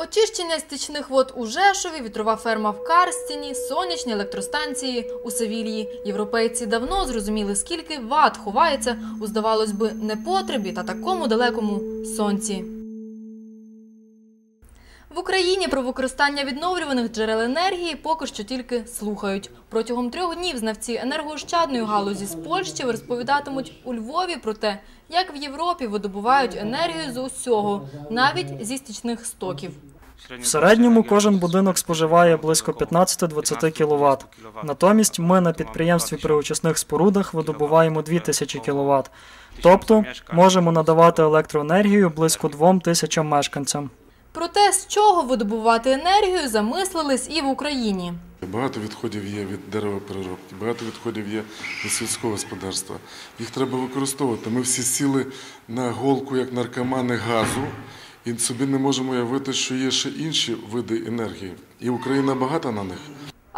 Очищення стічних вод у Жешові, вітрова ферма в Карстіні, сонячні електростанції у Севілії. Європейці давно зрозуміли, скільки ват ховається у, здавалось би, непотребі та такому далекому сонці. В Україні про використання відновлюваних джерел енергії поки що тільки слухають. Протягом трьох днів знавці енергоощадної галузі з Польщі розповідатимуть у Львові про те, як в Європі видобувають енергію з усього, навіть зі стічних стоків. В середньому кожен будинок споживає близько 15-20 кВт. Натомість ми на підприємстві при очисних спорудах видобуваємо 2000 кВт. Тобто можемо надавати електроенергію близько 2000 мешканцям. Про те, з чого видобувати енергію, замислились і в Україні. Багато відходів є від деревопереробки, багато відходів є від сільського господарства. Їх треба використовувати. Ми всі сіли на голку як наркомани газу, і собі не можемо уявити, що є ще інші види енергії. І Україна багата на них.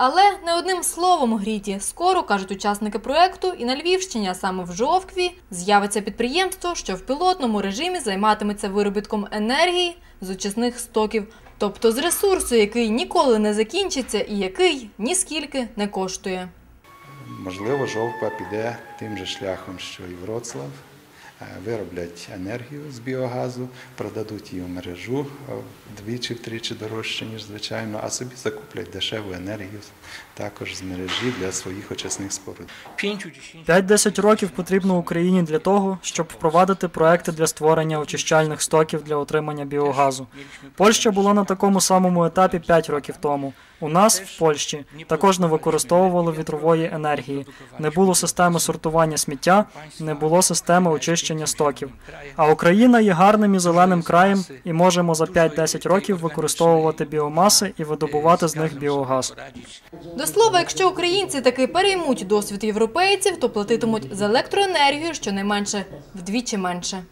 Але не одним словом гріті. Скоро, кажуть учасники проекту, і на Львівщині, а саме в Жовкві, з'явиться підприємство, що в пілотному режимі займатиметься виробітком енергії з очисних стоків, тобто з ресурсу, який ніколи не закінчиться і який ніскільки не коштує. Можливо, жовква піде тим же шляхом, що і Вроцлав. Е, Вироблять енергію з біогазу, продадуть її в мережу е, вдвічі втричі дорожче, ніж звичайно, а собі закуплять дешеву енергію також з мережі для своїх очисних споруд. 5-10 років потрібно Україні для того, щоб впровадити проекти для створення очищальних стоків для отримання біогазу. Польща була на такому самому етапі 5 років тому. У нас в Польщі також не використовували вітрової енергії, не було системи сортування сміття, не було системи очищення стоків. А Україна є гарним і зеленим краєм, і можемо за 5-10 років використовувати біомаси і видобувати з них біогаз. До слова, якщо українці таки переймуть досвід європейців, то платитимуть за електроенергію щонайменше вдвічі менше.